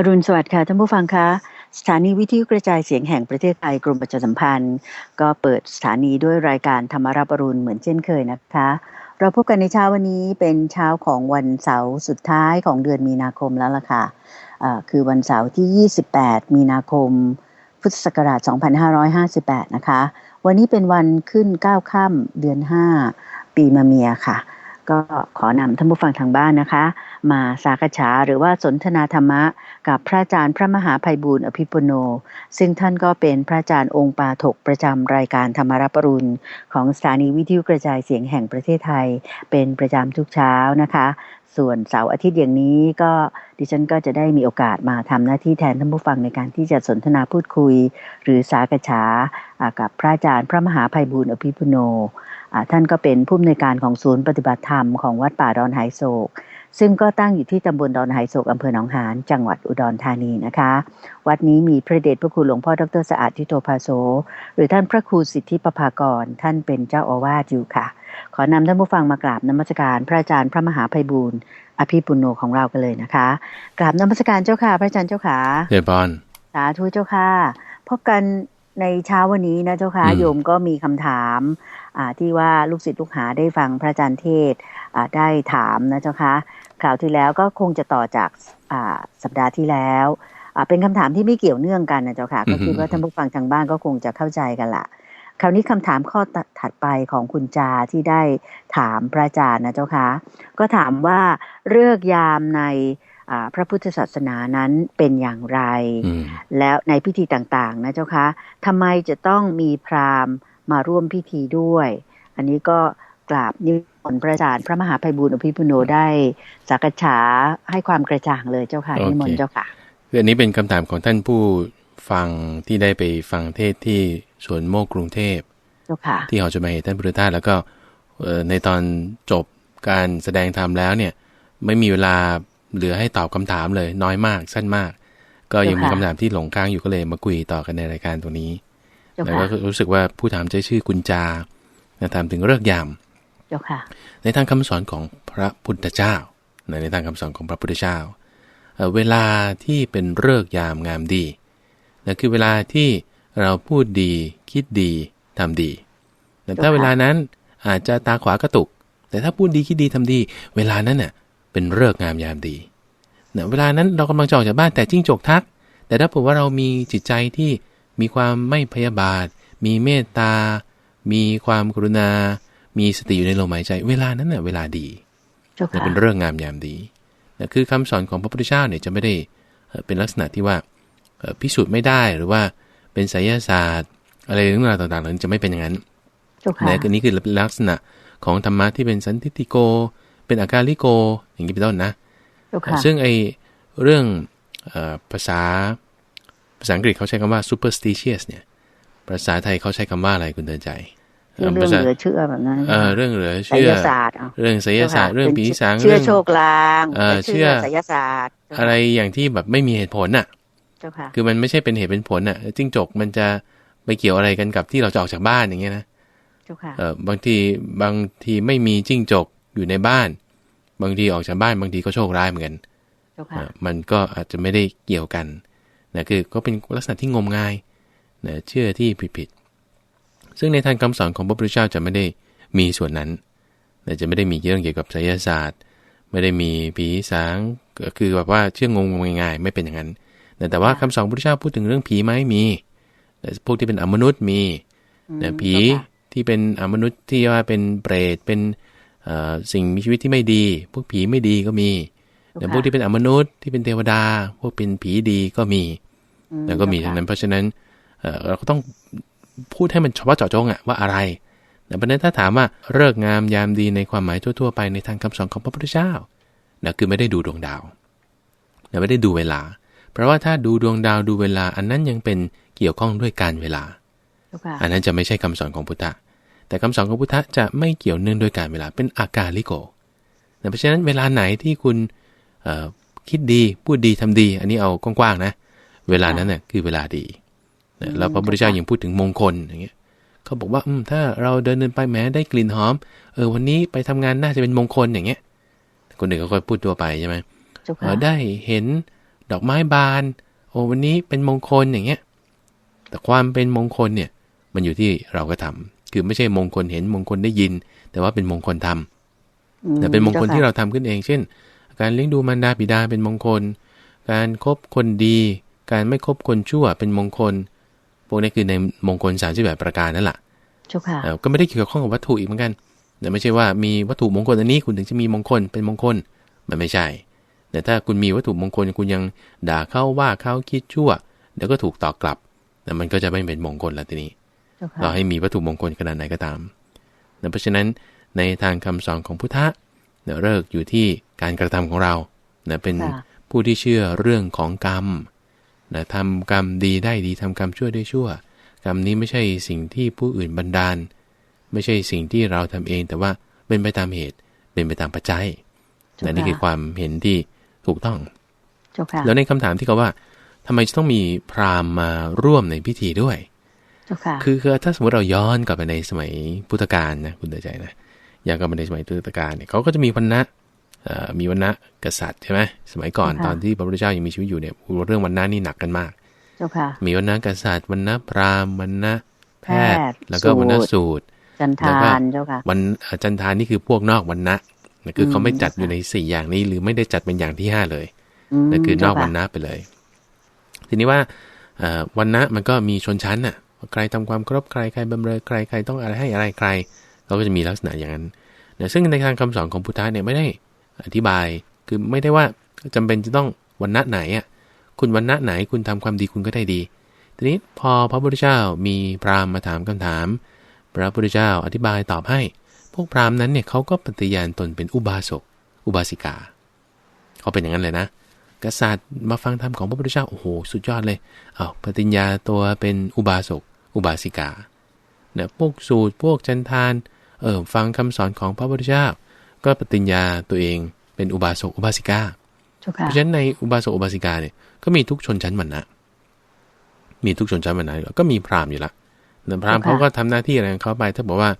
อรุณสวัสดิ์ค่ะท่านผู้ฟังคะสถานีวิทยุกระจายเสียงแห่งประเทศไทยกรมประชาสัมพันธ์ ก็เปิดสถานีด้วยรายการธรรมรับอรุณเหมือนเช่นเคยนะคะ เราพบกันในเช้าวันนี้เป็นเช้าของวันเสาร์สุดท้ายของเดือนมีนาคมแล้วล่ะค่ะะคือวันเสาร์ที่ 28 มีนาคม พุทธศักราช 2558 นะคะ วันนี้เป็นวันขึ้น 9 ค่ำเดือน 5 ปีมะเมียค่ะ ก็ขอนำท่านผู้ฟังทางบ้านนะคะ มาสากฉาหรือว่าสนทนาธรรมะกับพระอาจารย์พระมหาภัยบูร์อภิปุโน ซึ่งท่านก็เป็นพระอาจารย์องค์ปาถกประจำรายการธรรมรับปรุณ ของสถานีวิทยุกระจายเสียงแห่งประเทศไทย เป็นประจำทุกเช้านะคะ ส่วนเสาร์อาทิตย์อย่างนี้ก็ดิฉันก็จะได้มีโอกาสมาทำหน้าที่แทนท่านผู้ฟังในการที่จะสนทนาพูดคุย หรือสากฉากับพระอาจารย์พระมหาภัยบูร์อภิปุโน ท่านก็เป็นผู้อำนวยการของศูนย์ปฏิบัติธรรมของวัดป่าดอนไหโศก ซึ่งก็ตั้งอยู่ที่ตำบลดอนไหโศกอำเภอหนองหานจังหวัดอุดรธานีนะคะ วัดนี้มีพระเดชพระคุณหลวงพ่อดรสะอาดทิโตภาโซหรือท่านพระครูสิทธิปภากร ท่านเป็นเจ้าอาวาสอยู่ค่ะ ขอนำท่านผู้ฟังมากราบนมัสการพระอาจารย์พระมหาภัยบูร์อภิปุโนของเรากันเลยนะคะ กราบนมัสการเจ้าค่ะ พระอาจารย์เจ้าค่ะเจริญพรสาธุเจ้าค่ะพบกันในเช้าวันนี้นะเจ้าค่ะอืมโยมก็มีคำถามอ่า ที่ว่าลูกศิษย์ลูกหาได้ฟังพระอาจารย์เทศน์อ่าได้ถามนะเจ้าค่ะคราวที่แล้วก็คงจะต่อจากอ่าสัปดาห์ที่แล้วอ่าเป็นคำถามที่ไม่เกี่ยวเนื่องกันนะเจ้าค่ะก็คิดว่าท่านผู้ฟังทางบ้านก็คงจะเข้าใจกันละคราวนี้คำถามข้อถัดไปของคุณจาที่ได้ถามพระอาจารย์นะเจ้าค่ะก็ถามว่าเลิกษ์ยามในอ่าพระพุทธศาสนานั้นเป็นอย่างไรอืมแล้วในพิธีต่างๆ นะเจ้าคะทำไมจะต้องมีพราหมณ์ มาร่วมพิธีด้วย อันนี้ก็กราบนิมนต์พระอาจารย์พระมหาภัยบูร์อภิปุโนได้สักษาให้ความกระจ่างเลยเจ้าค่ะโอเคนิมนต์เจ้าค่ะคืออันนี้เป็นคำถามของท่านผู้ฟังที่ได้ไปฟังเทศที่สวนโมกกรุงเทพเจ้าค่ะที่หอจดหมายเหตุท่านพุทธทาสแล้วก็เอ่อในตอนจบการแสดงธรรมแล้วเนี่ย ไม่มีเวลาเหลือให้ตอบคำถามเลยน้อยมากสั้นมาก ก็ยังมีเจ้าค่ะคำถามที่หลงค้างอยู่ก็เลยมาคุยต่อกันในรายการตรงนี้เจ้า แล้วค่ะก็รู้สึกว่าผู้ถามจะชื่อกุญจานะถามถึงเรื่องยามเจ้าค่ะในทางคำสอนของพระพุทธเจ้า ในทางคำสอนของพระพุทธเจ้าเอ่อเวลาที่เป็นเลิกษ์ยามงามดีนะคือเวลาที่เราพูดดีคิดดีทำดีแต่ถ้าเจ้าค่ะเวลานั้นอาจจะตาขวากระตุก แต่ถ้าพูดดีคิดดีทำดี เวลานั้นเน่ะเป็นเลิกษ์งามยามดีนะเวลานั้นเรากำลังจะออกจากบ้านแต่จิ้งจกทัก แต่ถ้าผมว่าเรามีจิตใจที่ มีความไม่พยาบาท มีเมตตา มีความกรุณา มีสติอยู่ในลมหายใจ เวลานั้นน่ะเวลาดีเจ้าแต่ค่ะเป็นเรื่องงามยามดีนะคือคำสอนของพระพุทธเจ้าเนี่ยจะไม่ได้เอ่อเป็นลักษณะที่ว่าเอ่อพิสูจน์ไม่ได้หรือว่าเป็นไสยศาสตร์ อะไรเรื่องราวต่างๆเหล่านี้จะไม่เป็นอย่างนั้นเจ้าค่ะนะอันนี้คือลักษณะของธรรมะที่เป็นสันติติโก เป็นอาการลิโก อย่างนี้เป็นต้นนะเจ้าค่ะซึ่งไอเรื่องเอ่อภาษา ภาษาอังกฤษเขาใช้คำว่า superstitious เนี่ย ภาษาไทยเขาใช้คำว่าอะไรคุณเตือนใจ เรื่องภาษาเหลือเชื่อแบบนั้นเออเรื่องเหลือไสเชื่อยศาสตร์เอาเรื่องไสยศาสตร์จ้เรื่องค่ะผีสางเชื่อเรื่องโชคลางเออและเชื่อไสยศาสตร์เจ้าค่ะอะไรอย่างที่แบบไม่มีเหตุผลน่ะเจ้าค่ะคือมันไม่ใช่เป็นเหตุเป็นผลน่ะจิ้งจกมันจะไปเกี่ยวอะไรกันกับที่เราจะออกจากบ้านอย่างเงี้ยนะเจ้าค่ะเออบางทีบางทีไม่มีจิ้งจกอยู่ในบ้าน บางทีออกจากบ้านบางทีก็โชคร้ายเหมือนกันเจ้าเอค่ะอมันก็อาจจะไม่ได้เกี่ยวกัน นะคือก็เป็นลักษณะที่งมงายนะเชื่อที่ผิดๆซึ่งในทางคำสอนของพระพุทธเจ้าจะไม่ได้มีส่วนนั้นนะจะไม่ได้มีเรื่องเกี่ยวกับไสยศาสตร์ ไม่ได้มีผีสางก็คือแบบว่าเชื่องงงง่ายๆไม่เป็นอย่างนั้นแต่แต่ว่าคำสอนพระพุทธเจ้าพูดถึงเรื่องผีไหมมีแต่พวกที่เป็นอมนุษย์มีนะผีเจ้าค่ะที่เป็นอมนุษย์ที่ว่าเป็นเปรตเป็นเอ่อสิ่งมีชีวิตที่ไม่ดี พวกผีไม่ดีก็มีเจ้า แต่ค่ะพวกที่เป็นอมนุษย์ที่เป็นเทวดา พวกเป็นผีดีก็มีอืแล้วก็มีเจ้าทั้งค่ะนั้น เพราะฉะนั้นเอ่อเราก็ต้องพูดให้มันเฉพาะเจาะจงอะว่าอะไร แต่ประเด็นถ้าถามว่าเลิกษ์งามยามดีในความหมายทั่ว ๆ ไปในทางคำสอนของพระพุทธเจ้านะคือไม่ได้ดูดวงดาวนะไม่ได้ดูเวลา เพราะว่าถ้าดูดวงดาวดูเวลา อันนั้นยังเป็นเกี่ยวข้องด้วยการเวลาเจ้าค่ะอันนั้นจะไม่ใช่คำสอนของพุทธะ แต่คำสอนของพุทธะจะไม่เกี่ยวเนื่องด้วยการเวลา เป็นอาการลิโกนะเพราะฉะนั้นเวลาไหนที่คุณเอ่อ คิดดีพูดดีทำดี อันนี้เอากว้างๆนะ เวลานั้นน่ะคือเวลาดีนะแล้วพระพุทธเจ้ายังพูดถึงมงคลอย่างเงี้ยเขาบอกว่าอืมถ้าเราเดินเดินไปแม้ได้กลิ่นหอม เออวันนี้ไปทำงานน่าจะเป็นมงคลอย่างเงี้ย คนอื่นก็ค่อยพูดตัวไปใช่ไหมเจ้าเอ่ค่ะอได้เห็นดอกไม้บาน โอ้วันนี้เป็นมงคลอย่างเงี้ย แต่ความเป็นมงคลเนี่ย มันอยู่ที่เราก็ทำคือไม่ใช่มงคลเห็นมงคลได้ยิน แต่ว่าเป็นมงคลทำแต่เป็นมงคลที่เราทำขึ้นเอง เช่น การเลี้ยงดูมารดาบิดาเป็นมงคล การครบคนดี การไม่คบคนชั่วเป็นมงคล พวกนี้คือในมงคลสามสิบแปดประการนั่นแหละเจ้าค่ะเอ่อก็ไม่ได้เกี่ยวข้องกับวัตถุอีกเหมือนกันแต่ไม่ใช่ว่ามีวัตถุมงคลอันนี้คุณถึงจะมีมงคลเป็นมงคล มันไม่ใช่ แต่ถ้าคุณมีวัตถุมงคลคุณยังด่าเขาว่าเขาคิดชั่ว เดี๋ยวก็ถูกตอบกลับ แต่มันก็จะไม่เป็นมงคลแล้วทีนี้เจ้าค่ะเราให้มีวัตถุมงคลขนาดไหนก็ตามนะเพราะฉะนั้นในทางคำสอนของพุทธะ เนี่ยเลิกอยู่ที่การกระทำของเรานะเป็นค่ะผู้ที่เชื่อเรื่องของกรรมนะทำกรรมดีได้ดีทำกรรมชั่วได้ชั่ว กรรมนี้ไม่ใช่สิ่งที่ผู้อื่นบันดาล ไม่ใช่สิ่งที่เราทำเอง แต่ว่าเป็นไปตามเหตุ เป็นไปตามปัจจัยเจ้านะนี่คือค่ะความเห็นที่ถูกต้องเจ้าค่ะแล้วในคำถามที่เขาว่าทำไมจะต้องมีพราหมณ์มาร่วมในพิธีด้วยเจ้าค่ะคือคือถ้าสมมติเราย้อนกลับไปในสมัยพุทธกาลนะคุณเตือนใจนะ ย้อนกลับไปในสมัยพุทธกาลเนี่ยเขาก็จะมีวันนะเอ่อมีวันนะกษัตริย์ใช่ไหมสมัยก่อนค่ะตอนที่พระพุทธเจ้ายังมีชีวิตอยู่เนี่ยเรื่องวันนะนี่หนักกันมากเจ้าค่ะมีวันนะกษัตริย์วันนะพราหมณ์วันนะแพทย์แพทย์แล้วก็วันนะสูสูตรจันแล้วทาก็นเจ้าค่ะวันเอ่อจันทานนี่คือพวกนอกวันนะนะคืออมเขาไม่จัดค่ะอยู่ในสี่อย่างนี้ หรือไม่ได้จัดเป็นอย่างที่ห้าเลยมนั่นคือนอกเจ้าค่ะวันนะไปเลย ทีนี้ว่าเอ่อวันนะมันก็มีชนชั้นน่ะว่าใครทำความเคารพใครใครบำเรอใครใครต้องอะไรให้อะไรใคร เขาก็จะมีลักษณะอย่างนั้นนะซึ่งในทางคำสอนของพุทธะเนี่ยไม่ได้อธิบาย คือไม่ได้ว่าจำเป็นจะต้องวันนะไหนอะ คุณวันนะไหนคุณทำความดีคุณก็ได้ดี ทีนี้พอพระพุทธเจ้ามีพราหมณ์มาถามคำถาม พระพุทธเจ้าอธิบายตอบให้ พวกพราหมณ์นั้นเนี่ยเขาก็ปฏิญาณตนเป็นอุบาสก อุบาสิกา เขาเป็นอย่างนั้นเลยนะ กษัตริย์มาฟังธรรมของพระพุทธเจ้า โอ้โห สุดยอดเลย เอาวปฏิญญาตัวเป็นอุบาสก อุบาสิกาเนี่ยพวกสูตรพวกจันทานเออฟังคำสอนของพระพุทธเจ้าก็ปฏิญญาตัวเองเป็นอุบาสกอุบาสิกาเจ้าเพค่ะราะฉะนั้นในอุบาสกอุบาสิกาเนี่ยก็มีทุกชนชั้นวรรณะมีทุกชนชั้นวรรณะอยู่แล้วก็มีพราหมณ์อยู่ละแต่พราหมณ์ค่ะเขาก็ทำหน้าที่อะไรของเขาไป ถ้าบอกว่า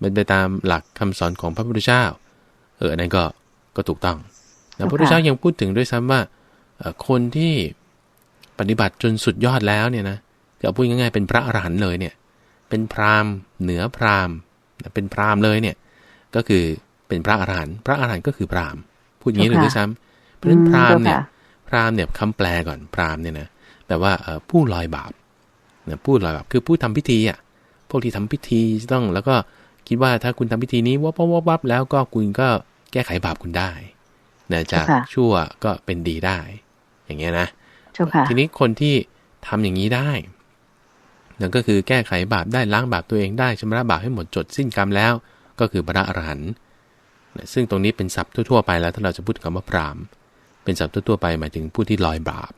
เป็นไปตามหลักคำสอนของพระพุทธเจ้า เอออันนั้นก็ก็ถูกต้องแต่พระพุทธเจ้ายังพูดถึงด้วยซ้ำว่าเอ่อคนที่ปฏิบัติจนสุดยอดแล้วเนี่ยนะจะเอาพูดง่ายๆเป็นพระอรหันต์เลยเนี่ย เป็นพราหมณ์เหนือพราหมณ์ เป็นพราหมณ์เลยเนี่ย ก็คือเป็นพระอรหันต์พระอรหันต์ก็คือพราหมณ์พูดอย่างนี้เลยด้วยซ้ำเพราะฉะนั้นพราหมณ์เนี่ยอืมพราหมณ์เนี่ยคำแปลก่อนพราหมณ์เนี่ยนะแปลว่าเอ่อผู้ลอยบาปนะผู้ลอยบาปคือผู้ทำพิธีอะพวกที่ทำพิธีจะต้องแล้วก็คิดว่าถ้าคุณทำพิธีนี้วับวับวับวับแล้วก็คุณก็แก้ไขบาปคุณได้นะจากค่ะชั่วก็เป็นดีได้ อย่างเงี้ยนะเจ้าค่ะทีนี้คนที่ทำอย่างนี้ได้ นั่นก็คือแก้ไขบาปได้ล้างบาปตัวเองได้ชำระบาปให้หมดจดสิ้นกรรมแล้ว ก็คือพระอรหันต์นะซึ่งตรงนี้เป็นศัพท์ทั่วๆไปแล้วถ้าเราจะพูดถึงคำว่าพราหมณ์เป็นศัพท์ทั่วๆไปหมายถึงผู้ที่ลอยบาป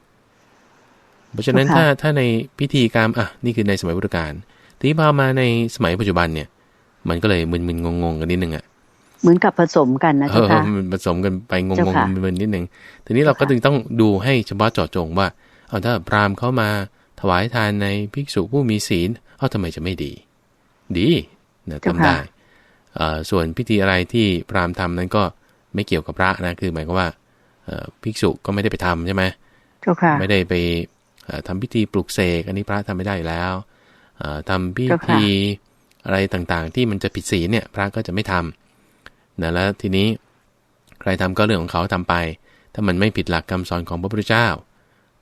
เพราะฉะนั้นค่ะถ้าถ้าในพิธีกรรมอะนี่คือในสมัยพุทธกาลทีนี้พอมาในสมัยปัจจุบันเนี่ย มันก็เลยมึนๆงงๆกันนิดนึงอะเหมือนกับผสมกันนะเอเจ้าอค่ะมันผสมกันไปงเจ้างค่ะๆมึนๆนิดนึงทีนี้เราก็เจ้าค่ะจึงต้องดูให้เฉพาะเจาะจงว่าเอาถ้าพราหมณ์เข้ามา ถวายทานในภิกษุผู้มีศีลเอาทำไมจะไม่ดี ดีนะทำได้เอ่อส่วนพิธีอะไรที่พราหมณ์ทำนั้นก็ไม่เกี่ยวกับพระนะคือหมายความว่าเอ่อภิกษุก็ไม่ได้ไปทำใช่ไหมเจ้าค่ะไม่ได้ไปเอ่อทำพิธีปลุกเสกอันนี้พระทำไม่ได้อยู่แล้วเอ่อทำพิเจ้าค่ะธีอะไรต่างๆ ที่มันจะผิดศีลเนี่ย พระก็จะไม่ทำนะแล้วทีนี้ใครทำก็เรื่องของเขาทำไป ถ้ามันไม่ผิดหลักคำสอนของพระพุทธเจ้า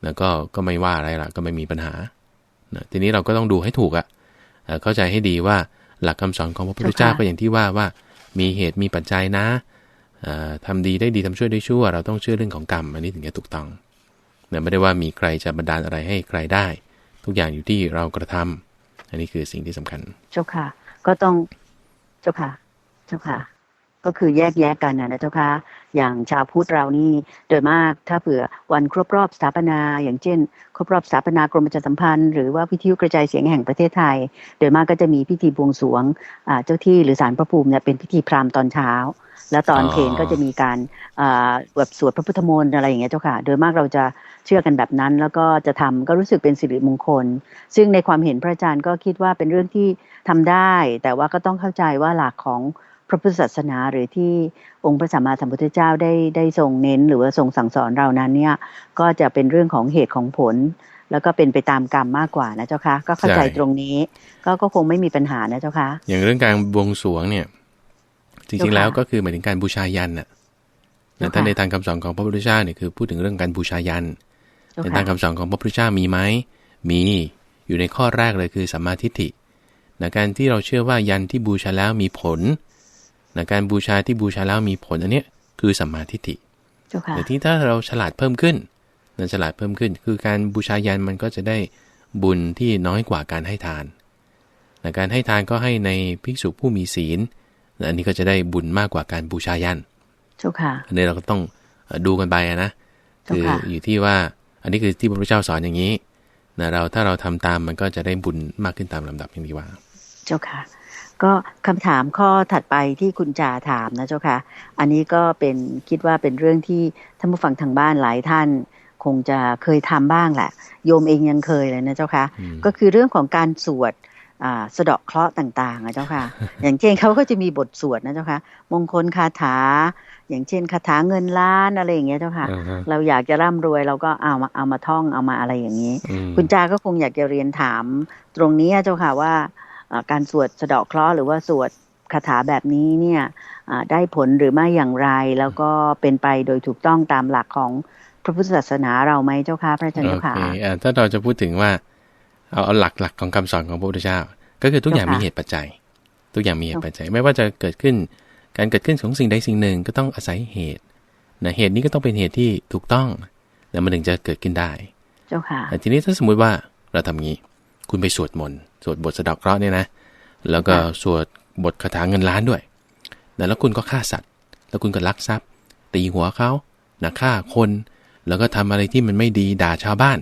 นะก็ก็ไม่ว่าอะไรละก็ไม่มีปัญหานะทีนี้เราก็ต้องดูให้ถูกอะเอ่อเข้าใจให้ดีว่าหลักคำสอนของพระพุทธเจ้าเจ้าค่ะก็อย่างที่ว่าว่ามีเหตุมีปัจจัยนะเอ่อทำดีได้ดีทำชั่วได้ชั่ว เราต้องเชื่อเรื่องของกรรมอันนี้ถึงจะถูกต้องเนี่ยไม่ได้ว่ามีใครจะบันดาลอะไรให้ใครได้ ทุกอย่างอยู่ที่เรากระทำอันนี้คือสิ่งที่สำคัญ เจ้าค่ะ ก็ต้องเจ้าค่ะ เจ้าค่ะ ก็คือแยกแยกกันนะนะเจ้าค่ะ อย่างชาวพุทธเรานี่โดยมากถ้าเผื่อวันครบรอบสถาปนา อย่างเช่น ครบรอบสถาปนากรมประชาสัมพันธ์ หรือว่าวิทยุกระจายเสียงแห่งประเทศไทย โดยมากก็จะมีพิธีบวงสรวงเจ้าที่หรือศาลพระภูมิเนี่ยเป็นพิธีพราหมณ์ตอนเช้า แล้วตอนเพลนก็จะมีการแบบสวดพระพุทธมนต์อะไรอย่างเงี้ยเจ้าค่ะ โดยมากเราจะเชื่อกันแบบนั้น แล้วก็จะทำก็รู้สึกเป็นสิริมงคล ซึ่งในความเห็นพระอาจารย์ก็คิดว่าเป็นเรื่องที่ทำได้ แต่ว่าก็ต้องเข้าใจว่าหลักของ พระพุทธศาสนาหรือที่องค์พระสัมมาสัมพุทธเจ้าได้ได้ทรงเน้น หรือว่าทรงสั่งสอนเรานั้นเนี่ยก็จะเป็นเรื่องของเหตุของผล แล้วก็เป็นไปตามกรรมมากกว่านะเจ้าคะก็เข้าใจใช่ตรงนี้ ก็ก็คงไม่มีปัญหานะเจ้าคะอย่างเรื่องการบวงสรวงเนี่ย จริงเจ้าๆค่ะแล้วก็คือหมายถึงการบูชายันน่ะเจ้าค่ะแต่ถ้าในทางคำสอนของพระพุทธเจ้าเนี่ยคือพูดถึงเรื่องการบูชายันเจ้าในค่ะทางคำสอนของพระพุทธเจ้ามีไหมมีอยู่ในข้อแรกเลยคือสัมมาทิฏฐินะการที่เราเชื่อว่ายันที่บูชาแล้วมีผล นะการบูชาที่บูชาแล้วมีผลอันเนี้ยคือสัมมาทิฏฐิเจ้าค่ะแต่ที่ถ้าเราฉลาดเพิ่มขึ้นนะฉลาดเพิ่มขึ้น คือการบูชายันมันก็จะได้บุญที่น้อยกว่าการให้ทานนะการให้ทานก็ให้ในภิกษุผู้มีศีลนะอันนี้ก็จะได้บุญมากกว่าการบูชายันเจ้าค่ะอันนี้เราก็ต้องเอ่อดูกันไปอะนะเจ้าคือค่ะอยู่ที่ว่าอันนี้คือที่พระพุทธเจ้าสอนอย่างนี้นะเราถ้าเราทำตามมันก็จะได้บุญมากขึ้นตามลำดับอย่างที่ว่า เจ้าค่ะ ก็คำถามข้อถัดไปที่คุณจ่าถามนะเจ้าค่ะ อันนี้ก็เป็นคิดว่าเป็นเรื่องที่ท่านผู้ฟังทางบ้านหลายท่านคงจะเคยทำบ้างแหละ โยมเองยังเคยเลยนะเจ้าค่ะอืมก็คือเรื่องของการสวดอ่าสะเดาะเคราะห์ต่างๆนะเจ้าค่ะ อย่างเช่นเขาก็จะมีบทสวดนะเจ้าค่ะ มงคลคาถา อย่างเช่นคาถาเงินล้านอะไรอย่างเงี้ยเจ้าค่ะอ่าฮะเราอยากจะร่ำรวยเราก็เอามาเอามาท่องเอามาอะไรอย่างนี้อืมคุณจาก็คงอยากจะเรียนถามตรงนี้เจ้าค่ะว่าเอ่อ การสวดสะเดาะเคราะห์หรือว่าสวดคาถาแบบนี้เนี่ยอ่าได้ผลหรือไม่อย่างไร แล้วก็เป็นไปโดยถูกต้องตามหลักของพระพุทธศาสนาเราไหมเจ้าค่ะพระอาจารย์โอเจ้าค่ะเคอ่าถ้าเราจะพูดถึงว่าเอาเอาหลักหลักของคำสอนของพระพุทธเจ้า ก็คือทุกอย่างเจ้าค่ะมีเหตุปัจจัย ทุกอย่างมีเหตุปัจจัย ไม่ว่าจะเกิดขึ้น การเกิดขึ้นของสิ่งใดสิ่งหนึ่งก็ต้องอาศัยเหตุนะเหตุนี้ก็ต้องเป็นเหตุที่ถูกต้องแล้วมันถึงจะเกิดขึ้นได้ เจ้าค่ะแต่ทีนี้ถ้าสมมุติว่าเราทำงี้ คุณไปสวดมนต์ สวดบทสะเดอกเคราะห์เนี่ยนะ แล้วก็ค่ะสวดบทคาถาเงินล้านด้วยนะแล้วคุณก็ฆ่าสัตว์ แล้วคุณก็ลักทรัพย์ ตีหัวเขานะฆ่าคน แล้วก็ทำอะไรที่มันไม่ดีด่าชาวบ้าน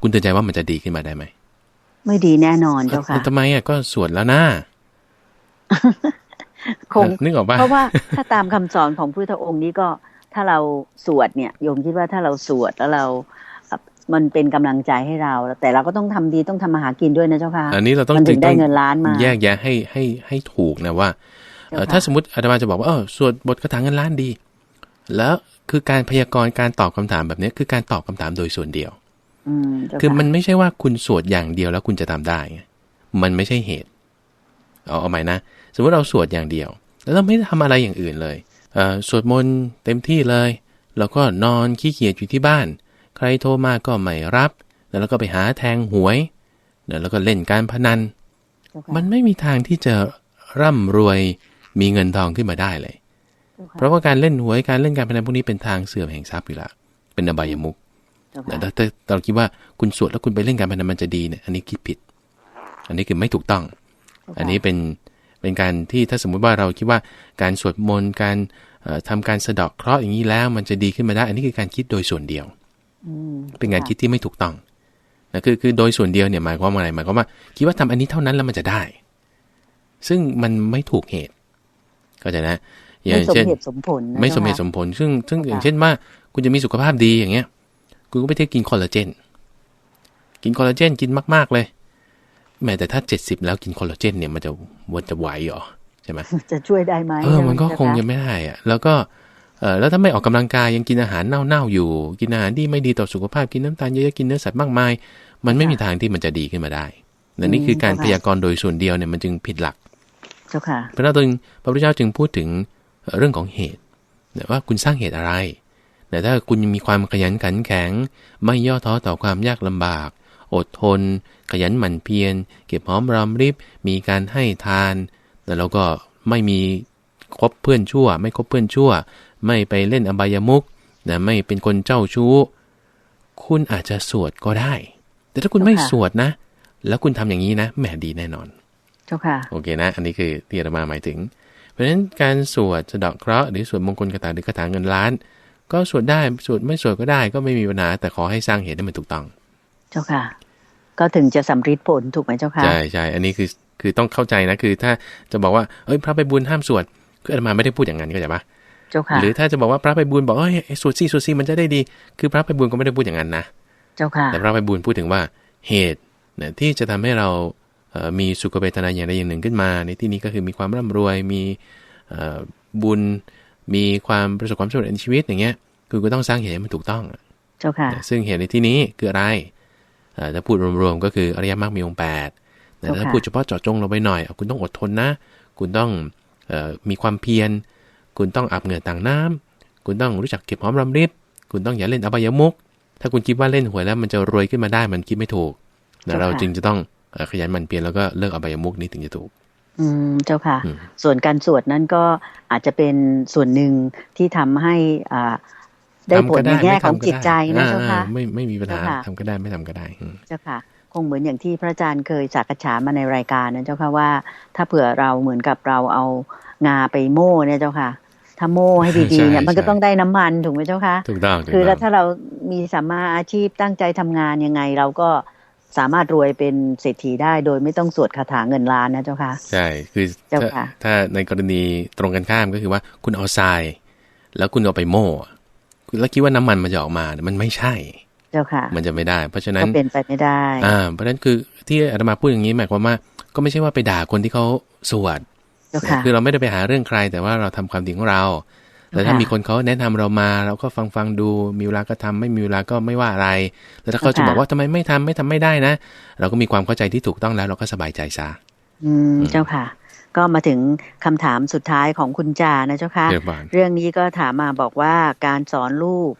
คุณเตือนใจว่ามันจะดีขึ้นมาได้ไหม ไม่ดีแน่นอนเจ้าค่ะทำไมอะก็สวดแล้วนะคงนึกออกปะเพราะว่าถ้าตามคำสอนของพระพุทธองค์นี้ก็ถ้าเราสวดเนี่ยโยมคิดว่าถ้าเราสวดแล้วเราเอ่อ มันเป็นกำลังใจให้เรา แต่เราก็ต้องทำดีต้องทำมาหากินด้วยนะเจ้าค่ะ อันนี้เราต้องมันถึงได้ต้องเงินล้านมาแยกแยะให้ให้ให้ถูกนะว่าเอ่อเจ้าค่ะถ้าสมมติอาตมาจะบอกว่าเออสวดบทคาถาเงินล้านดี แล้วคือการพยากรณ์การตอบคำถามแบบนี้คือการตอบคำถามโดยส่วนเดียวอืมเจ้าคือค่ะมันไม่ใช่ว่าคุณสวดอย่างเดียวแล้วคุณจะทำได้ไงมันไม่ใช่เหตุ เอาเอาใหม่นะ สมมติเราสวดอย่างเดียว แล้วเราไม่ทำอะไรอย่างอื่นเลยเอ่อสวดมนต์เต็มที่เลย แล้วก็นอนขี้เกียจอยู่ที่บ้านใครโทรมาก็ไม่รับ แล้วก็ไปหาแทงหวย แล้วก็เล่นการพนันเจ้าค่ะมันไม่มีทางที่จะร่ำรวยมีเงินทองขึ้นมาได้เลยเจ้าค่ะเพราะว่าการเล่นหวยการเล่นการพนันพวกนี้เป็นทางเสื่อมแห่งทรัพย์อยู่แล้วเป็นอบายมุขเจ้าแต่ค่ะถ้าถ้าเราคิดว่าคุณสวดแล้วคุณไปเล่นการพนันมันจะดีเนี่ย อันนี้คิดผิด อันนี้คือไม่ถูกต้อง อันนี้เป็นเป็นการที่ถ้าสมมุติว่าเราคิดว่าการสวดมนต์การเอ่อทำการสะเดาะเคราะห์อย่างนี้แล้ว มันจะดีขึ้นมาได้ อันนี้คือการคิดโดยส่วนเดียวอืม เป็นการคิดที่ไม่ถูกต้องนะคือคือโดยส่วนเดียวเนี่ยหมายความว่าอะไรหมายความว่า คิดว่าทำอันนี้เท่านั้นแล้วมันจะได้ ซึ่งมันไม่ถูกเหตุเข้าใจนะ อย่าไม่งสมเช่นเหตุสมผลนะไม่สมเหจ้าตุสค่ะมผล ซึ่งซึ่งอย่างค่ะเช่นว่าคุณจะมีสุขภาพดีอย่างเงี้ย คุณก็ไปเที่ยวกินคอลลาเจน กินคอลลาเจนกินมาก ๆเลย แม้แต่ถ้าเจ็ดสิบแล้วกินคอลลาเจนเนี่ยมันจะมันจะไหวเหรอใช่ไหมจะช่วยได้ไหมเออมันก็เจ้าคงยังไม่ได้อะแล้วก็เออ แล้วถ้าไม่ออกกำลังกายยังกินอาหารเน่าๆอยู่ กินอาหารที่ไม่ดีต่อสุขภาพกินน้ำตาลเยอะๆกินเนื้อสัตว์มากมาย มันไม่มีทางที่มันจะดีขึ้นมาได้และนี่คือการพยากรณ์โดยส่วนเดียวเนี่ยมันจึงผิดหลักเจ้าค่ะเพราะฉะนั้นจึงพระพุทธเจ้าจึงพูดถึงเอ่อเรื่องของเหตุนะว่าคุณสร้างเหตุอะไรแต่ถ้าคุณมีความขยันขันแข็ง ไม่ย่อท้อต่อความยากลำบาก อดทน ขยันหมั่นเพียรเก็บหอมรอมริบมีการให้ทาน แต่เราก็ไม่มีคบเพื่อนชั่ว ไม่คบเพื่อนชั่ว ไม่ไปเล่นอบายมุกนะไม่เป็นคนเจ้าชู้ คุณอาจจะสวดก็ได้ แต่ถ้าคุณไม่เจ้าค่ะสวดนะ แล้วคุณทำอย่างนี้นะแหมดีแน่นอนเจ้าค่ะโอเคนะ อันนี้คือที่อาตมาหมายถึง เพราะฉะนั้นการสวดสะเดาะเคราะห์หรือสวดมงคลคาถาหรือคาถาเงินล้าน ก็สวดได้สวดไม่สวดก็ได้ก็ไม่มีปัญหาแต่ขอให้สร้างเหตุให้มันถูกต้อง เจ้าค่ะ ก็ถึงจะสำฤทธิ์ผลถูกไหมเจ้าค่ะใช่ใช่อันนี้คือคือต้องเข้าใจนะคือถ้าจะบอกว่าเอ้ยพระไปบุญห้ามสวดคืออาตมาไม่ได้พูดอย่างนั้นเข้าใจปะ เจ้าค่ะ หรือถ้าจะบอกว่าพระไปบุญบอกเอ้ยไอ้สวดซีสวดซีมันจะได้ดี คือพระไปบุญก็ไม่ได้พูดอย่างนั้นนะ เจ้าค่ะ แต่พระไปบุญพูดถึงว่าเหตุเนี่ยที่จะทำให้เราเอ่อมีสุขเวทนาอย่างใดอย่างหนึ่งขึ้นมา ในที่นี้ก็คือมีความร่ำรวย มีเอ่อบุญ มีความประสบความสำเร็จในชีวิตอย่างเงี้ย คุณก็ต้องสร้างเหตุให้มันถูกต้อง เจ้าค่ะ ซึ่งเหตุในที่นี้คืออะไรเอ่อถ้าพูดรวมๆก็คืออริยมรรคมีองค์แปดแต่เจ้าค่ะถ้าพูดเฉพาะเจาะจงลงไปหน่อยอะคุณต้องอดทนนะ คุณต้องเออมีความเพียร คุณต้องอาบเหงื่อต่างน้ำคุณต้องรู้จักเก็บหอมรอมริบ คุณต้องอย่าเล่นอบายมุก ถ้าคุณคิดว่าเล่นหวยแล้วมันจะรวยขึ้นมาได้มันคิดไม่ถูกนะเราจึงจะต้องเอ่อขยันหมั่นเพียรแล้วก็เลิกอบายมุกนี้ถึงจะถูกอืมเจ้าค่ะอืมส่วนการสวดนั้นก็อาจจะเป็นส่วนหนึ่งที่ทำให้อ่าได้ผลในแง่ของจิตใจนะเจ้าค่ะอ่าไม่ไม่มีปัญหาเจ้าค่ะทำก็ได้ไม่ทำก็ได้อืมเจ้าค่ะ คงเหมือนอย่างที่พระอาจารย์เคยสักษามาในรายการนะเจ้าค่ะว่า ถ้าเผื่อเราเหมือนกับเราเอางาไปโม่เนี่ยเจ้าค่ะ ถ้าโม่ให้ดีๆเนี่ยมันก็ต้องได้น้ำมันถูกไหมเจ้าค่ะถูกต้องถูกคือต้แล้อวงถ้าเรามีสัมมาอาชีพตั้งใจทำงานยังไง เราก็สามารถรวยเป็นเศรษฐีได้โดยไม่ต้องสวดคาถาเงินล้านนะเจ้าค่ะ ใช่คือเจ้าถ้าค่ะถ้าในกรณีตรงกันข้ามก็คือว่าคุณเอาทราย แล้วคุณเอาไปโม่แล้วคิดว่าน้ำมันมันจะออกมาเนี่ยมันไม่ใช่ เจ้าค่ะ มันจะไม่ได้ เพราะฉะนั้ก็นเป็นไปไม่ได้อ่าเพราะฉะนั้นคือที่อาตมาพูดอย่างนี้หมายความว่า ก็ไม่ใช่ว่าไปด่าคนที่เขาสวดเจ้า ค่ะคือเราไม่ได้ไปหาเรื่องใคร แต่ว่าเราทำความดีของเรา แต่ถ้าค่ะมีคนเขาแนะนำเรามาเราก็ฟังฟังดูมีเวลาก็ทำไม่มีเวลาก็ไม่ว่าอะไรแล้วถ้าเขาจะค่ะบอกว่าทำไมไม่ทำไม่ทำไม่ได้นะ เราก็มีความเข้าใจที่ถูกต้องแล้ว เราก็สบายใจซะอืมเจ้าค่ะ ก็มาถึงคำถามสุดท้ายของคุณจานะเจ้าค่ะเรียบร้อยเรื่องนี้ก็ถามมาบอกว่าการสอนลูก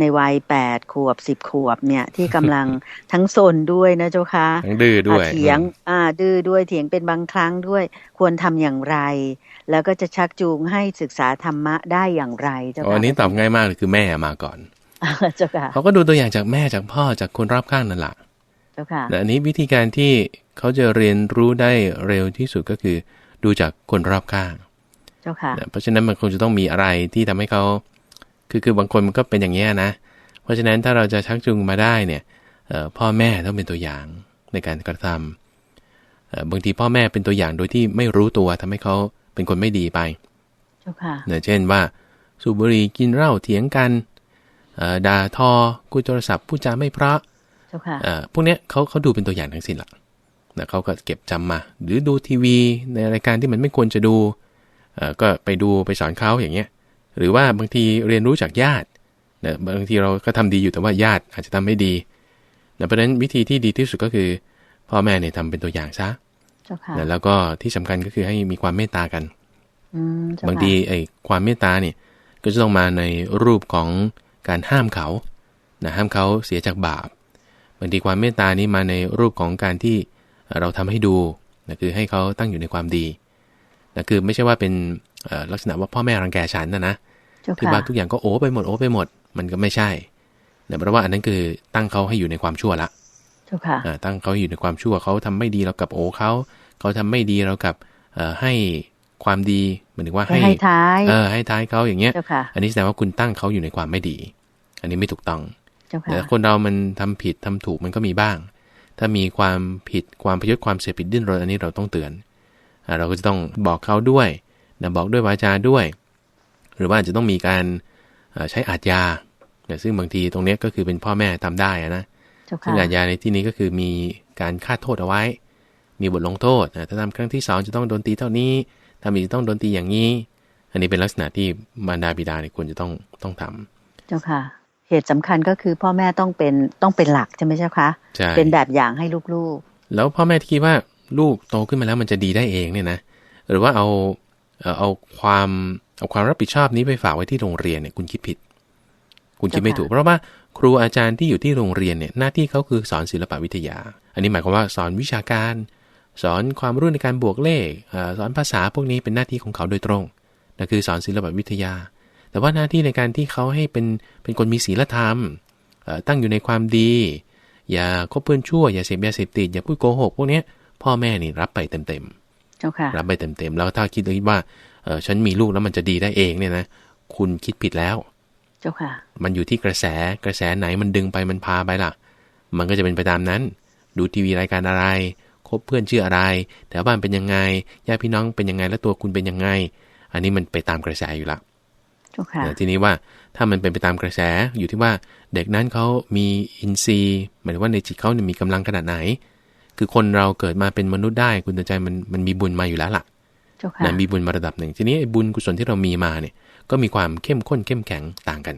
ในวัยแปดขวบสิบขวบเนี่ยที่กำลังทั้งซนด้วยนะเจ้าค่ะทั้งดื้อด้วยอ่าเถียงอ่าดื้อด้วยเถียงเป็นบางครั้งด้วย ควรทำอย่างไร แล้วก็จะชักจูงให้ศึกษาธรรมะได้อย่างไรเจ้าอ๋อค่ะอันนี้ตอบง่ายมากเลยคือแม่มาก่อนอ่าเจ้าค่ะเขาก็ดูตัวอย่างจากแม่จากพ่อจากคนรอบข้างนั่นแหละเจ้าค่ะแต่อันนี้วิธีการที่เขาจะเรียนรู้ได้เร็วที่สุดก็คือดูจากคนรอบข้าง เจ้าค่ะนะเพราะฉะนั้นมันคงจะต้องมีอะไรที่ทำให้เขา คือคือบางคนมันก็เป็นอย่างนี้ยนะ เพราะฉะนั้นถ้าเราจะชักจูงมาได้เนี่ยเอ่อพ่อแม่ต้องเป็นตัวอย่างในการกระทำเอ่อบางทีพ่อแม่เป็นตัวอย่างโดยที่ไม่รู้ตัวทำให้เขาเป็นคนไม่ดีไปเจ้าค่ะเนี่ยเช่นว่า สูบบุหรี่กินเหล้าเถียงกันเอ่อด่าทอคุยโทรศัพท์พูดจาไม่เพราะเจ้าค่ะเอ่อพวกเนี้ยเขาเขาดูเป็นตัวอย่างทั้งสิ้นละนะเขาก็เก็บจำมา หรือดูทีวีในรายการที่มันไม่ควรจะดูเอ่อก็ไปดูไปสอนเขาอย่างเงี้ย หรือว่าบางทีเรียนรู้จากญาตินะบางทีเราก็ทำดีอยู่แต่ว่าญาติอาจจะทำไม่ดีนะเพราะฉะนั้นวิธีที่ดีที่สุดก็คือ พ่อแม่เนี่ยทำเป็นตัวอย่างซะเจ้าค่ะนะแล้วก็ที่สำคัญก็คือให้มีความเมตตากันอืมเจ้ค่ะบางทีไอ้ความเมตตาเนี่ยก็จะต้องมาในรูปของการห้ามเขานะห้ามเขาเสียจากบาปบางทีความเมตตานี้มาในรูปของการที่เราทำให้ดูนะคือให้เขาตั้งอยู่ในความดีนะคือไม่ใช่ว่าเป็นเอ่อลักษณะว่าพ่อแม่รังแกฉันนะนะเจ้า คือค่ะว่าทุกอย่างก็โอ้ไปหมดโอ้ไปหมด มันก็ไม่ใช่นะเพราะว่าอันนั้นคือตั้งเขาให้อยู่ในความชั่วละเจ้าค่ะอ่าตั้งเขาอยู่ในความชั่วเขาทำไม่ดีเรากับโอ้เขาเขาทำไม่ดีเรากับเอ่อให้ความดีเหมือนถึงว่าให้ให้ท้ายเออให้ท้ายเขาอย่างเงี้ยเจ้าค่ะอันนี้แสดงว่าคุณตั้งเขาอยู่ในความไม่ดี อันนี้ไม่ถูกต้องเจ้าค่ะแต่คนเรามันทำผิดทำถูกมันก็มีบ้าง ถ้ามีความผิดความพยศความเสียผิดดิ้นรนอันนี้เราต้องเตือนอ่าเราก็จะต้องบอกเขาด้วยนะบอกด้วยวาจาด้วย หรือว่าอาจจะต้องมีการเอ่อใช้อาจยาเนี่ยซึ่งบางทีตรงเนี้ยก็คือเป็นพ่อแม่ทำได้อะนะเจ้าซึ่ค่ะงอาญาในที่นี้ก็คือมีการคาดโทษเอาไว้ มีบทลงโทษนะถ้าทำครั้งที่สองจะต้องโดนตีเท่านี้ทำอีกจะต้องโดนตีอย่างนี้ อันนี้เป็นลักษณะที่มารดาบิดาเนี่ยควรจะต้องต้องทำเจ้าค่ะ เหตุสำคัญก็คือพ่อแม่ต้องเป็นต้องเป็นหลักใช่ไหมเจ้าคะใช่เป็นแบบอย่างให้ลูกแล้วพ่อแม่ที่คิดว่าลูกโตขึ้นมาแล้วมันจะดีได้เองเนี่ยนะ หรือว่าเอาเอ่อเอาความ เอาความรับผิดชอบนี้ไปฝากไว้ที่โรงเรียนเนี่ยคุณคิดผิด คุณคิดไม่ถูก เพราะว่าครูอาจารย์ที่อยู่ที่โรงเรียนเนี่ยหน้าที่เขาคือสอนศิลปวิทยา อันนี้หมายความว่าสอนวิชาการ สอนความรู้ในการบวกเลขเอ่อสอนภาษาพวกนี้เป็นหน้าที่ของเขาโดยตรงนั่นคือสอนศิลปวิทยา แต่ว่าหน้าที่ในการที่เขาให้เป็นเป็นคนมีศีลธรรมเอ่อตั้งอยู่ในความดี อย่าคบเพื่อนชั่ว อย่าเสพยาเสพติดอย่าพูดโกหกพวกเนี้ยพ่อแม่นี่รับไปเต็มๆเจ้าค่ะๆรับไปเต็มๆแล้วถ้าคิดว่า เออฉันมีลูกแล้วมันจะดีได้เองเนี่ยนะคุณคิดผิดแล้ว เจ้าค่ะ มันอยู่ที่กระแสกระแสไหนมันดึงไปมันพาไปล่ะ มันก็จะเป็นไปตามนั้น ดูทีวีรายการอะไรคบเพื่อนชื่ออะไรแถวบ้านเป็นยังไงญาติพี่น้องเป็นยังไงแล้วตัวคุณเป็นยังไง อันนี้มันไปตามกระแสอยู่ละเจ้าค่ะแต่ทีนี้ว่าถ้ามันเป็นไปตามกระแสอยู่ที่ว่าเด็กนั้นเขามีอินทรีย์หมายถึงว่าในจิตเขาเนี่ยมีกำลังขนาดไหน คือคนเราเกิดมาเป็นมนุษย์ได้คุณตัใจมันมันมีบุญมาอยู่แล้วล่ะเจ้าค่ะ นะมีบุญมาระดับหนึ่ง ทีนี้ไอ้บุญกุศลที่เรามีมาเนี่ยก็มีความเข้มข้นเข้มแข็งต่างกัน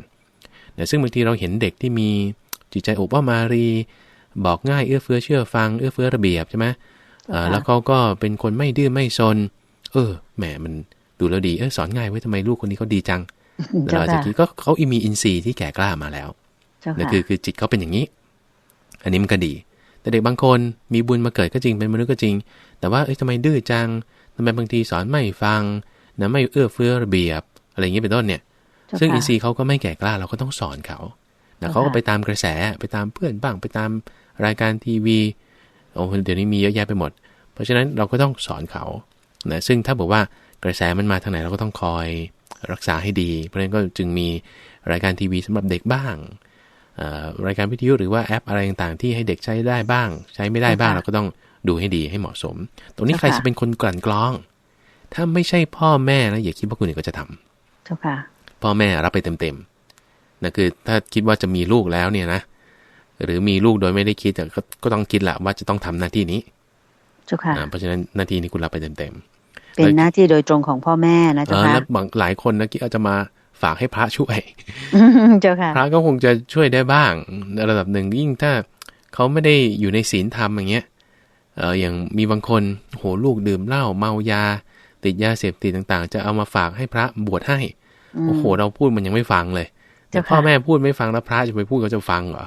นะซึ่งบางทีเราเห็นเด็กที่มีจิตใจโอบอ้อมอารี บอกง่ายเอื้อเฟื้อเชื่อฟังเอื้อเฟื้อระเบียบใช่ไหมเอ่อแล้วเขาก็เป็นคนไม่ดื้อไม่ซนเออแหมมันดูแล้วดีเออสอนง่ายไว้ยทำไมลูกคนนี้เขาดีจังเจ้าเราอาจจะค่ะคิดก็เขามีอินทรีย์ที่แก่กล้ามาแล้วเจ้านั่นค่ะคือคือจิตเขาเป็นอย่างนี้ อันนี้มันก็ดี แต่เด็กบางคนมีบุญมาเกิดก็จริงเป็นมนุษย์ก็จริง แต่ว่าเอ้ยทำไมดื้อจัง ทำไมบางทีสอนไม่ฟังนะไม่เอื้อเฟื้อระเบียบ อะไรอย่างนี้เป็นต้นเนี่ยเจ้าซึ่งค่ะอินทรีย์เขาก็ไม่แก่กล้าเราก็ต้องสอนเขานะเจ้าค่ะเขาก็ไปตามกระแสไปตามเพื่อนบ้างไปตามรายการทีวีโอ้เดี๋ยวนี้มีเยอะแยะไปหมด เพราะฉะนั้นเราก็ต้องสอนเขานะซึ่งถ้าบอกว่ากระแสมันมาทางไหนเราก็ต้องคอยรักษาให้ดี เพราะฉะนั้นก็จึงมีรายการทีวีสำหรับเด็กบ้างเอ่อรายการวิทยุหรือว่าแอปอะไรต่างๆที่ให้เด็กใช้ได้บ้าง ใช้ไม่ได้บ้างค่ะเราก็ต้อง ดูให้ดีให้เหมาะสม ตรงนี้เจ้าใครค่ะจะเป็นคนกลั่นกรอง ถ้าไม่ใช่พ่อแม่นะอย่าคิดว่าคนอื่นก็จะทำเจ้าค่ะ พ่อแม่รับไปเต็มๆนะคือถ้าคิดว่าจะมีลูกแล้วเนี่ยนะหรือมีลูกโดยไม่ได้คิดอะก็ก็ต้องคิดแหละว่าจะต้องทำหน้าที่นี้เจ้าค่ะนะเพราะฉะนั้นหน้าที่นี้คุณรับไปเต็มเป็นหน้าที่โดยตรงของพ่อแม่นะๆเอเจ้าอค่ะแล้วบางหลายคนนะคิดอาจจะมาฝากให้พระช่วยเจ้าค่ะพระก็คงจะช่วยได้บ้างในระดับหนึ่งยิ่งถ้าเขาไม่ได้อยู่ในศีลธรรมอย่างเงี้ย เอออย่างมีบางคนโหลูกดื่มเหล้าเมายา ติดยาเสพติดต่างๆ จะเอามาฝากให้พระบวชให้อืมโอ้โห เราพูดมันยังไม่ฟังเลยแต่เจ้าค่ะพ่อแม่พูดไม่ฟังแล้วพระจะไปพูดเขาจะฟังเหรอ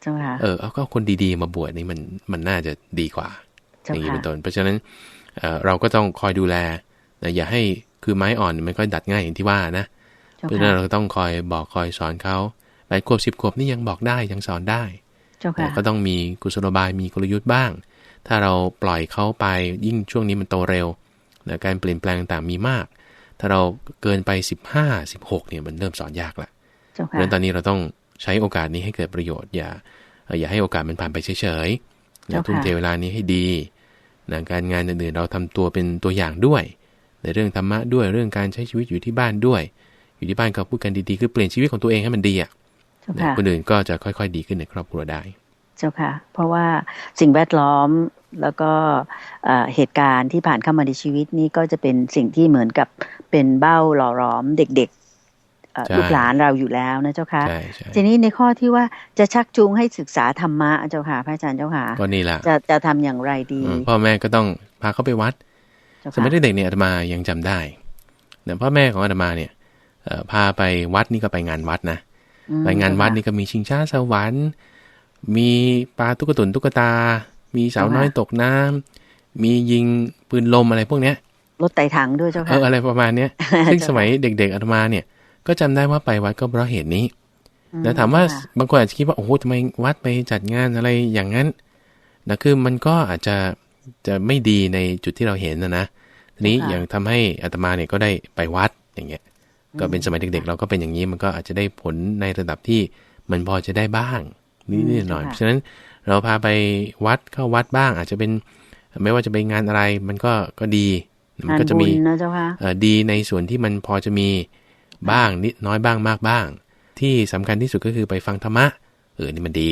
เจ้าค่ะเออเอาก็คนดีๆมาบวชนี่มันมันน่าจะดีกว่าอเจ้าย่างนี้ค่ะเป็นต้นเพราะฉะนั้นเอ่อเราก็ต้องคอยดูแลนะอย่าให้คือไม้อ่อนมันก็ดัดง่ายอย่างที่ว่านะเจ้าเพราะฉะนั้นค่ะเราก็ต้องคอยบอกคอยสอนเขาแปดขวบสิบขวบนี่ยังบอกได้ยังสอนได้เจ้าแต่ค่ะก็ต้องมีกุศโลบายมีกลยุทธ์บ้าง ถ้าเราปล่อยเขาไปยิ่งช่วงนี้มันโตเร็วนะการเปลี่ยนแปลงต่างมีมาก ถ้าเราเกินไป 15 16เนี่ยมันเริ่มสอนยากละเจ้าเพราะค่ะฉะนั้นตอนนี้เราต้องใช้โอกาสนี้ให้เกิดประโยชน์ อย่าเอ่ออย่าให้โอกาสมันผ่านไปเฉยๆนะเจ้าค่ะทุ่มเทเวลานี้ให้ดีนะการงานอื่นๆเราทำตัวเป็นตัวอย่างด้วย ในเรื่องธรรมะด้วยเรื่องการใช้ชีวิตอยู่ที่บ้านด้วย อยู่ที่บ้านก็พูดกันดีๆคือเปลี่ยนชีวิตของตัวเองให้มันดีอะเจ้านะค่ะคนอื่นก็จะค่อย ๆ ดีขึ้นในครอบครัวได้ เจ้าค่ะ เพราะว่าสิ่งแวดล้อมแล้วก็เอ่อเหตุการณ์ที่ผ่านเข้ามาในชีวิตนี้ก็จะเป็นสิ่งที่เหมือนกับเป็นเบ้าหล่อหลอมเด็กๆเอ่อใช่ลูกหลานเราอยู่แล้วนะเจ้าค่ะใช่ใช่ทีนี้ในข้อที่ว่าจะชักจูงให้ศึกษาธรรมะเจ้าค่ะพระอาจารย์เจ้าค่ะก็นี่แหละจะจะทำอย่างไรดีเออพ่อแม่ก็ต้องพาเขาไปวัดเจ้าสค่ะมัยเด็กๆเนี่ยอาตมายังจำได้แต่พ่อแม่ของอาตมาเนี่ยเอ่อพาไปวัดนี่ก็ไปงานวัดนะอืมไปงานวัดนี่ก็มีชิงช้าสวรรค์ มีปลาตุ๊กตุนตุ๊กตา มีสาวน้อยตกน้ำมียิงปืนลมอะไรพวกเนี้ยรถไต่ถังด้วยเจ้าเอค่ะออะไรประมาณเนี้ยซึ่งสมัยเด็กๆอาตมาเนี่ย ก็จำได้ว่าไปวัดก็เพราะเหตุนี้อืแต่ถามว่าค่ะบางคนอาจจะคิดว่าโอ้โหทำไมวัดไปจัดงานอะไรอย่างนั้นนะคือมันก็อาจจะจะไม่ดีในจุดที่เราเห็นนะนะทีนี้อย่างทำให้อาตมาเนี่ยก็ได้ไปวัดอย่างเงี้ย ก็เป็นสมัยเด็กๆ เราก็เป็นอย่างนี้มันก็อาจจะได้ผลในระดับที่มันพอจะได้บ้าง นิดๆหน่อยๆเพราะฉะนั้นเราพาไปวัดเข้าวัดบ้าง อาจจะเป็นไม่ว่าจะไปงานอะไรมันก็ก็ดีมันงานก็จะบุมีญนะเจ้าค่ะเอ่อดีในส่วนที่มันพอจะมีบ้างนิดน้อยบ้างมากบ้าง ที่สำคัญที่สุดก็คือไปฟังธรรมะเออนี่มันดี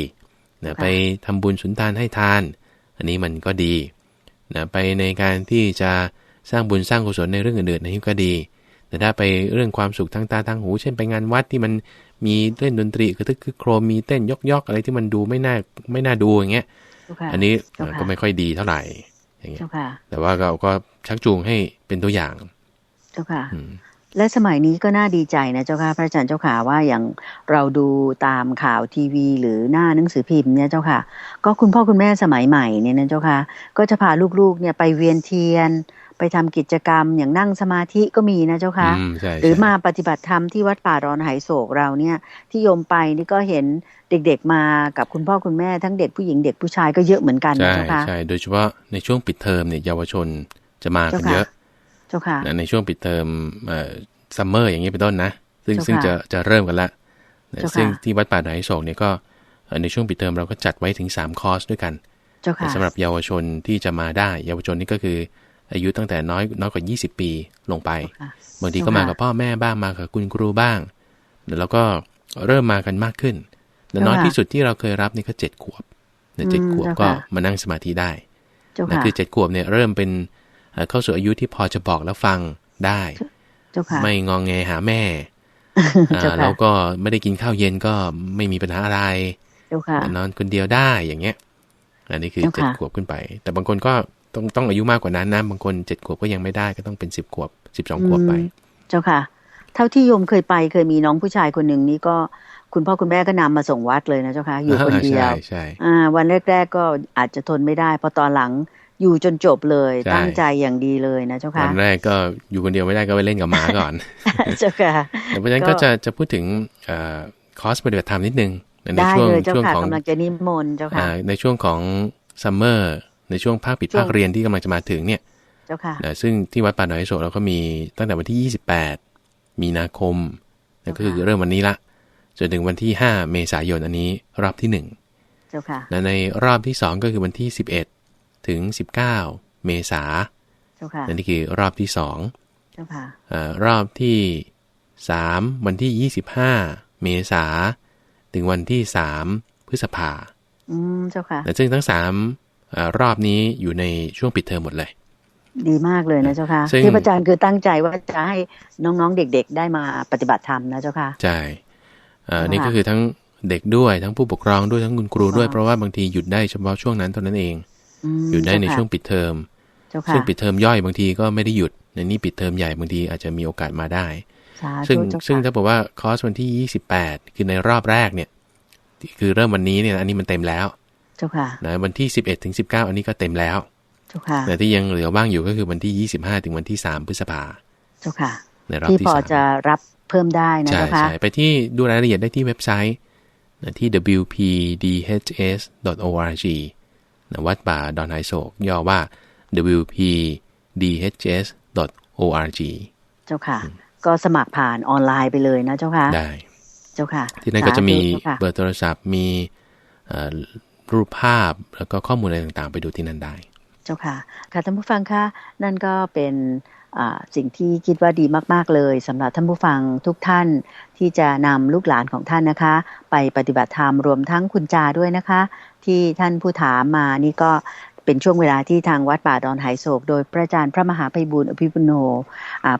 นะค่ะไปทำบุญสุนทานให้ทาน อันนี้มันก็ดีนะไปในการที่จะสร้างบุญสร้างกุศลในเรื่องอื่นๆอันนี้ก็ดี แต่ถ้าไปเรื่องความสุขทางตาทางหู เช่นไปงานวัดที่มัน มีเล่นดนตรีคือคือโครมมีเต้นยกยกๆอะไรที่มันดูไม่น่าไม่น่าดูอย่างเงี้ยเจ้าค่ะอันนี้เจ้าค่ะก็ไม่ค่อยดีเท่าไหร่อย่างเงี้ยเจ้าค่ะแต่ว่าเราก็ชักจูงให้เป็นตัวอย่างเจ้าค่ะอืมและสมัยนี้ก็น่าดีใจนะเจ้าค่ะพระอาจารย์เจ้าค่ะว่าอย่างเราดูตามข่าวทีวี หรือหน้าหนังสือพิมพ์เนี่ยเจ้าค่ะ ก็คุณพ่อคุณแม่สมัยใหม่เนี่ยนะเจ้าค่ะ ก็จะพาลูกๆเนี่ยไปเวียนเทียน ไปทำกิจกรรมอย่างนั่งสมาธิก็มีนะเจ้าค่ะอืมใช่หรือใช่มาปฏิบัติธรรมที่วัดป่าดอนไหโศกเราเนี่ยที่โยมไปนี่ก็เห็นเด็กๆมากับคุณพ่อคุณแม่ทั้งเด็กผู้หญิงเด็กผู้ชายก็เยอะเหมือนกันนะใช่เจ้าค่ะใช่โดยเฉพาะในช่วงปิดเทอมเนี่ยเยาวชนจะมากันเจ้าค่ะเยอะเจ้าค่ะนะในช่วงปิดเทอมเอ่อซัมเมอร์อย่างนี้เป็นต้นนะ ซึ่งเจ้าค่ะซึ่งจะจะเริ่มกันละนะเจ้าค่ะซึ่งที่วัดป่าดอยโศกเนี่ยก็เอ่อในช่วงปิดเทอมเราก็จัดไว้ถึง3คอร์สด้วยกันเจ้าค่ะสำหรับเยาวชนที่จะมาได้ เยาวชนนี่ก็คือ อายุตั้งแต่น้อยน้อยกว่า 20 ปีลงไปเจ้าค่ะบางทีก็มากับพ่อแม่บ้างมากับคุณครูบ้างแล้วก็เริ่มมากันมากขึ้นแต่น้อยเจ้าค่ะที่สุดที่เราเคยรับนี่ก็เจ็ดขวบเนี่ยเจ็ดอืมขวบเจ้าก็ค่ะมานั่งสมาธิได้เจ้านะค่ะคือเจ็ดขวบเนี่ยเริ่มเป็นเอ่อเข้าสู่อายุที่พอจะบอกแล้วฟังได้เจ้าค่ะไม่งองแงหาแม่อ่าเจ้าค่ะแล้วก็ไม่ได้กินข้าวเย็นก็ไม่มีปัญหาอะไรเจ้าค่ะนอนคนเดียวได้อย่างเงี้ย อันนี้คือเจ้าเจ็ดค่ะขวบขึ้นไป แต่บางคนก็ ต้องต้องอายุมากกว่านั้นนะบางคนเจ็ดขวบก็ยังไม่ได้ก็ต้องเป็นสิบขวบสิบสองขวบไปอืมเจ้าค่ะ เท่าที่โยมเคยไปเคยมีน้องผู้ชายคนหนึ่งนี่ก็คุณพ่อคุณแม่ก็นำมาส่งวัดเลยนะเจ้าค่ะ อยู่คนเดียวใช่ใช่อ่าวันแรก ๆ ก็อาจจะทนไม่ได้พอตอนหลังอยู่จนจบเลยใช่ตั้งใจอย่างดีเลยนะเจ้าตค่ะอนแรกก็อยู่คนเดียวไม่ได้ก็ไปเล่นกับหมาก่อนเจ้าค่ะแต่เพราะฉะนั้นก็ก็จะจะพูดถึงเอ่อคอร์สปฏิบัติธรรมนิดนึงในได้ช่วงเลยเจ้าช่วงค่ะของกำลังจะนิมนต์เจ้าค่ะอ่าในช่วงของซัมเมอร์ ในช่วงภาคปิดช่วงภาคเรียนที่กำลังจะมาถึงเนี่ยเจ้าค่ะนะซึ่งที่วัดป่าดอยโศกเราก็มีตั้งแต่วันที่ 28 มีนาคมนั่นก็คือเริ่มวันนี้ละจนถึงวันที่ 5 เมษายนอันนี้รอบที่ 1 เจ้าค่ะนะในรอบที่ 2 ก็คือวันที่ 11 ถึง 19 เมษาเจ้าค่ะนั่นนี่คือรอบที่2เจ้าค่ะเอ่อรอบที่ 3 วันที่ 25 เมษาถึงวันที่ 3 พฤษภาอืมเจ้าค่ะและซึ่งทั้ง3เอ่อ รอบนี้อยู่ในช่วงปิดเทอมหมดเลย ดีมากเลยนะเจ้าค่ะซึ่งที่พระอาจารย์คือตั้งใจว่าจะให้น้องๆเด็กๆ ได้มาปฏิบัติธรรมนะเจ้าค่ะใช่เอ่อค่ะนี่ก็คือทั้งเด็กด้วยทั้งผู้ปกครองด้วยทั้งคุณครูด้วยค่ะเพราะว่าบางทีหยุดได้เฉพาะช่วงนั้นเท่านั้นเองมหยุดได้ในเจ้าค่ะช่วงปิดเทอมเจ้าค่ะซึ่งปิดเทอมย่อยบางทีก็ไม่ได้หยุดในนี้ปิดเทอมใหญ่บางทีอาจจะมีโอกาสมาได้สาธุซึ่งเจ้าค่ะซึ่งถ้าบอกว่าคอร์สวันที่ 28 คือในรอบแรกเนี่ย คือเริ่มวันนี้เนี่ยอันนี้มันเต็มแล้ว เจ้าค่ะนะวันที่11ถึง19อันนี้ก็เต็มแล้ว เจ้าค่ะแต่ที่ยังเหลือว่างอยู่ก็คือวันที่25ถึงวันที่3พฤษภาเจ้าค่ะในรอบที่ที่พอสามจะรับเพิ่มได้นะใช่เจ้าค่ะใช่ไปที่ดูรายละเอียดได้ที่เว็บไซต์นะที่ wpdhs.org นะวัดป่าดอนไฮโศกย่อว่า wpdhs.org เจ้าค่ะ ก็สมัครผ่านออนไลน์ไปเลยนะเจ้าค่ะ ได้ เจ้าค่ะ ที่นั่นก็จะมีสาธุเจ้าค่ะเบอร์โทรศัพท์มีเอ่อ รูปภาพแล้วก็ข้อมูลอะไรต่างๆ ไปดูที่นั่นได้ เจ้าค่ะ ค่ะท่านผู้ฟังคะนั่นก็เป็นสิ่งที่คิดว่าดีมาก ๆ เลยสำหรับท่านผู้ฟังทุกท่านที่จะนำลูกหลานของท่านนะคะ ไปปฏิบัติธรรมรวมทั้งคุณจาด้วยนะคะ ที่ท่านผู้ถามมานี่ก็ เป็นช่วงเวลาที่ทางวัดป่าดอนไหโศก โดยพระอาจารย์พระมหาไพบูลย์อภิปุโน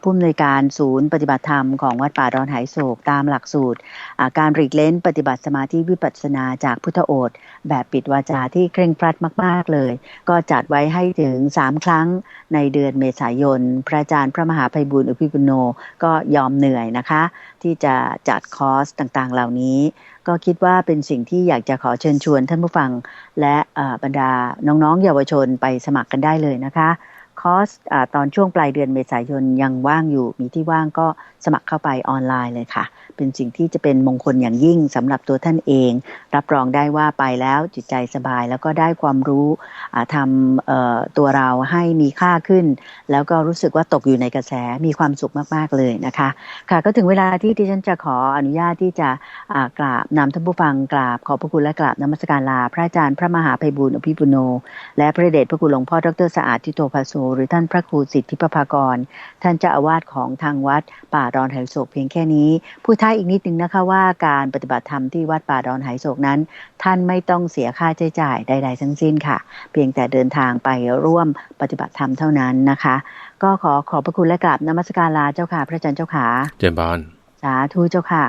ผู้อำนวยการศูนย์ปฏิบัติธรรมของวัดป่าดอนไหโศก ตามหลักสูตร การหลีกเล้นปฏิบัติสมาธิวิปัสสนาจากพุทธโอษฐ์แบบปิดวาจาที่เคร่งครัดมาก ๆ เลย ก็จัดไว้ให้ถึง3ครั้งในเดือนเมษายน พระอาจารย์พระมหาไพบุญอภิปุโนก็ยอมเหนื่อยนะคะ ที่จะจัดคอร์สต่างๆ เหล่านี้ ก็คิดว่าเป็นสิ่งที่อยากจะขอเชิญชวนท่านผู้ฟัง และบรรดาน้องๆเยาวชนไปสมัครกันได้เลยนะคะ คอร์สอตอนช่วงปลายเดือนเมษายนยังว่างอยู่ มีที่ว่างก็สมัครเข้าไปออนไลน์เลยค่ะ เป็นสิ่งที่จะเป็นมงคลอย่างยิ่งสำหรับตัวท่านเอง รับรองได้ว่าไปแล้วจิตใจสบายแล้วก็ได้ความรู้ทำตัวเราให้มีค่าขึ้น แล้วก็รู้สึกว่าตกอยู่ในกระแสมีความสุขมาก ๆ เลยนะคะ ค่ะก็ถึงเวลาที่ดิฉันจะขออนุญาตที่จะกราบนำท่านผู้ฟังกราบขอบพระคุณและกราบนมัสการลา พระอาจารย์พระมหาไพบูลย์อภิปุโน และพระเดชพระคุณหลวงพ่อดรสะอาดทิโตภาโซหรือท่านพระครูสิทธิปภากร ท่านเจ้าอาวาสของทางวัดป่าดอนไหโศกเพียงแค่นี้ ผู้ท้ายอีกนิดนึงนะคะว่าการปฏิบัติธรรมที่วัดป่าดอนไหโศกนั้น ท่านไม่ต้องเสียค่าใช้จ่ายใด ๆ ทั้งสิ้นค่ะ เพียงแต่เดินทางไปร่วมปฏิบัติธรรมเท่านั้นนะคะ ก็ขอขอบพระคุณและกราบนมัสการลาเจ้าค่ะ พระอาจารย์เจ้าค่ะเจมส์บอลสาธุเจ้าค่ะ